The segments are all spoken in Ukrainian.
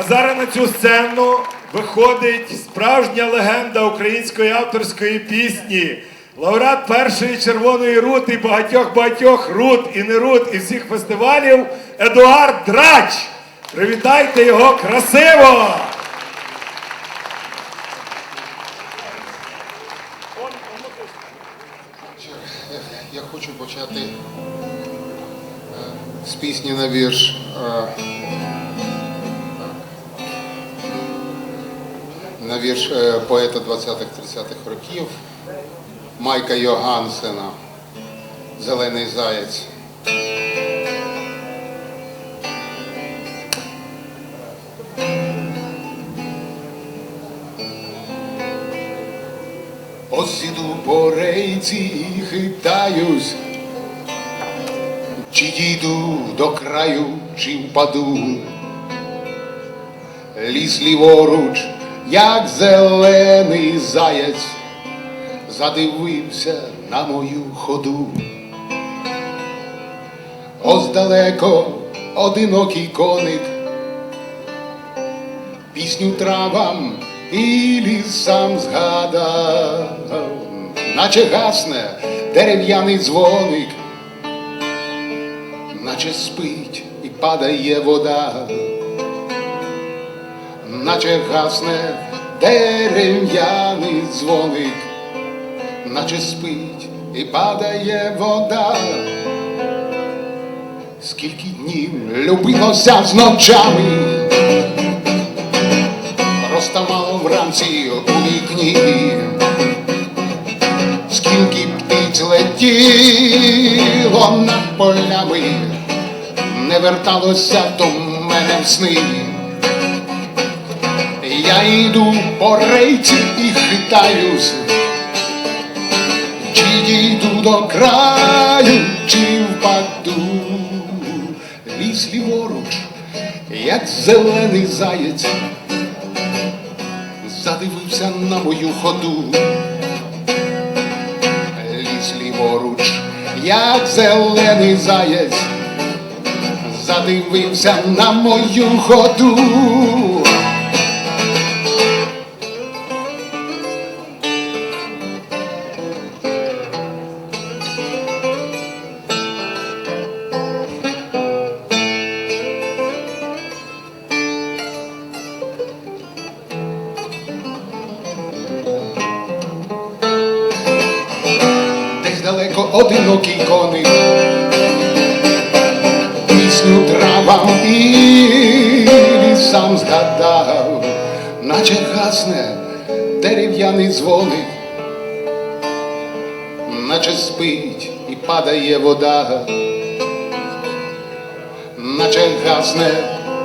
А зараз на цю сцену виходить справжня легенда української авторської пісні. Лауреат першої червоної рути і багатьох багатьох рут і не рут і всіх фестивалів Едуард Драч. Привітайте його красиво! Я хочу почати е, з пісні на вірш. Вірш е, поета 20-30-х років Майка Йогансена Зелений заєць. Ось іду по рейці і хитаюсь, чи дійду до краю, чи впаду. Ліс ліворуч, як зелений заяць, задивився на мою ходу. Ось далеко одинокий коник, пісню травам і лісам згадав, наче гасне дерев'яний дзвоник, наче спить і падає вода, наче гасне дерев'яний дзвоник, наче спить і падає вода. Скільки днів любилося з ночами, розставало вранці у вікні, скільки птиць летіло над полями, не верталося до мене в сни. Я йду по рейці і хитаюсь, чи дійду до краю, чи впаду, ліс ліворуч, як зелений заєць, задивився на мою ходу. Ліс ліворуч, як зелений заєць, задивився на мою ходу. І сам згадав, наче гасне дерев'яний дзвоник, наче спить і падає вода, наче гасне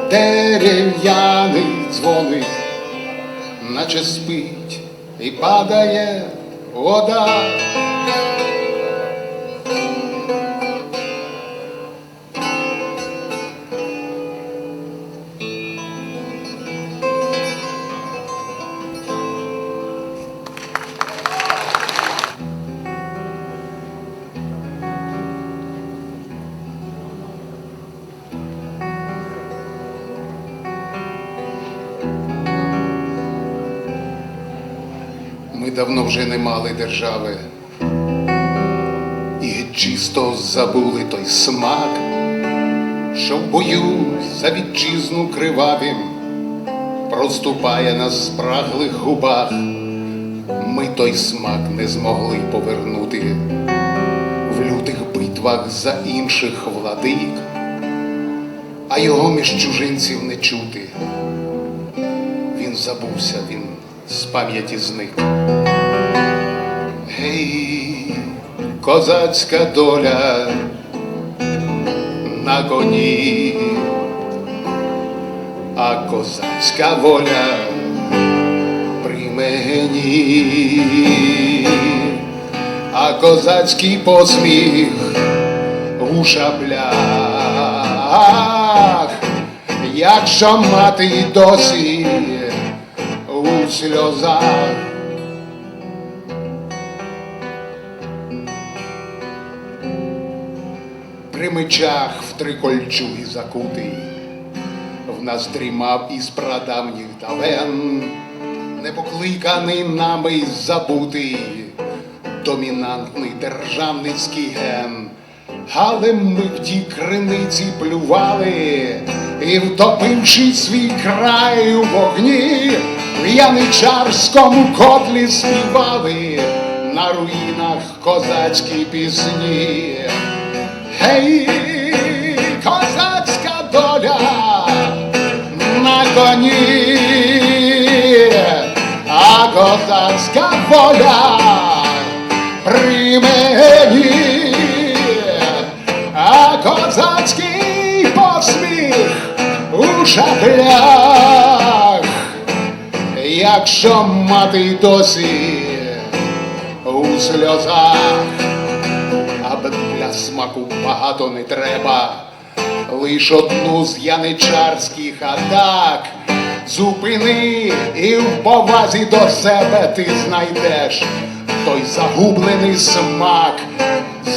дерев'яний дзвоник, наче спить і падає вода. Ми давно вже не мали держави і чисто забули той смак, що в бою за вітчизну кривавим проступає на спраглих губах. Ми той смак не змогли повернути в лютих битвах за інших владик, а його між чужинців не чути. Він забувся, він з пам'яті зник. Гей, козацька доля на коні, а козацька воля при мені, а козацький посміх у шаблях, якщо мати досі сльозах. При мечах в трикольчугі закутий, в нас дрімав із прадавніх давен, не покликаний нами й забутий домінантний державницький ген. Але ми в тій криниці плювали, і втопивши свій край у вогні, в яничарському котлі співали на руїнах козацькі пісні. Гей, козацька доля на коні, а козацька воля при мені, а козацький посміх у шаблях, якщо мати й досі у сльозах, аби для смаку багато не треба, лиш одну з яничарських атак. Зупини і в повазі до себе ти знайдеш той загублений смак,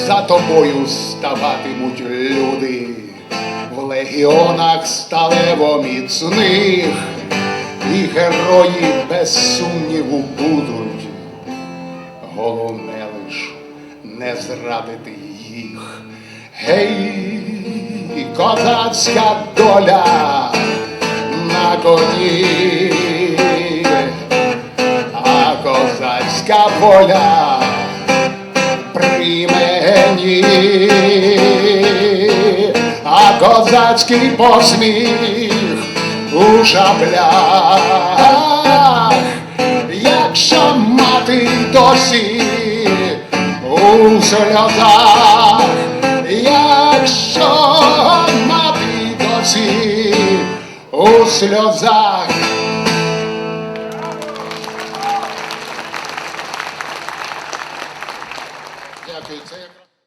за тобою ставатимуть люди в легіонах сталево міцних, герої без сумніву будуть. Головне лиш не зрадити їх. Гей, козацька доля на коні, а козацька воля при мені, а козацький посміх у шаблях, якщо мати досі у сльозах, якщо мати досі у сльозах.